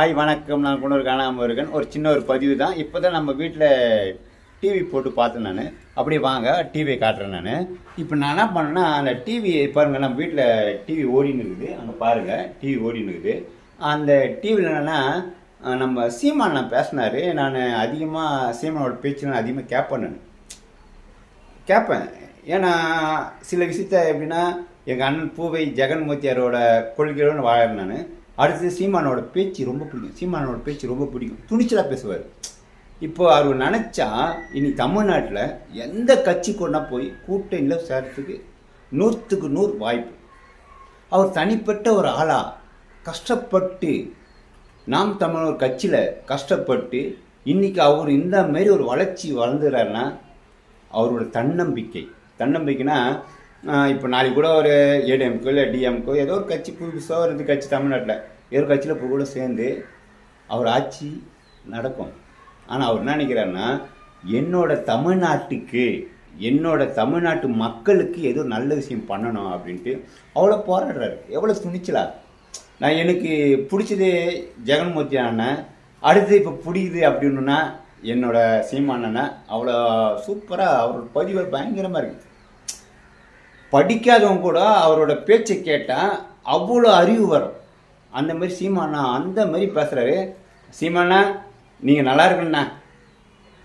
ஆய் வணக்கம். நான் குணர் காணாமல் இருக்கேன் ஒரு சின்ன ஒரு பதிவு தான் இப்போ தான் நம்ம வீட்டில் டிவி போட்டு பார்த்தேன் நான். அப்படியே வாங்க டிவியை காட்டுறேன் நான். இப்போ நான் என்ன பண்ணேன்னா அந்த டிவி பாருங்கள் நம்ம வீட்டில் டிவி ஓடின்னு இருக்குது. அங்கே பாருங்கள் டிவி ஓடின்னு இருக்குது. அந்த டிவியில் என்னென்னா நம்ம சீமான் நான் பேசினார். நான் அதிகமாக சீமானோட பேச்சு நான் அதிகமாக கேட்பேன் நான். கேட்பேன். ஏன்னா சில விஷயத்த எப்படின்னா எங்கள் அண்ணன் பூவை ஜெகன்மூர்த்தியாரோட கொள்கையோடு வாழறேன் நான். அடுத்தது சீமானோட பேச்சு ரொம்ப பிடிக்கும். சீமானோட பேச்சு ரொம்ப பிடிக்கும். துணிச்சலாக பேசுவார். இப்போ அவர் நினச்சா இனி தமிழ்நாட்டில் எந்த கட்சி கொண்டா போய் கூட்டணியில் சேர்றதுக்கு நூற்றுக்கு நூறு வாய்ப்பு. அவர் தனிப்பட்ட ஒரு ஆளாக கஷ்டப்பட்டு நாம் தமிழர் கட்சியில் கஷ்டப்பட்டு இன்றைக்கி அவர் இந்த மாதிரி ஒரு வளர்ச்சி வளர்ந்துறாருன்னா அவரோட தன்னம்பிக்கை. தன்னம்பிக்கைனா இப்போ நாளைக்கு கூட ஒரு ஏடிஎம்கோ இல்லை டிஎம்கோ ஏதோ ஒரு கட்சி புதுசாக இருந்து கட்சி தமிழ்நாட்டில். ஏதோ ஒரு கட்சியில் இப்போ கூட சேர்ந்து அவர் ஆட்சி நடக்கும். ஆனால் அவர் என்ன நினைக்கிறாருன்னா என்னோட தமிழ்நாட்டுக்கு என்னோட தமிழ்நாட்டு மக்களுக்கு ஏதோ நல்ல விஷயம் பண்ணணும் அப்படின்ட்டு அவ்வளோ போராடுறாரு. எவ்வளோ துணிச்சலா. நான் எனக்கு பிடிச்சது ஜெகன்மூர்த்தி அண்ணன் அடுத்து இப்போ பிடிக்குது அப்படின்னா என்னோட சீமானனை அவ்வளோ சூப்பராக அவரோட பதிவு பயங்கரமாக இருக்குது படிக்காதவங்க கூட அவரோட பேச்சை கேட்டால் அவ்வளோ அறிவு வரும். அந்த மாதிரி சீமானா அந்த மாதிரி பேசுகிறாரு சீமானா நீங்கள் நல்லா இருக்கணுண்ணா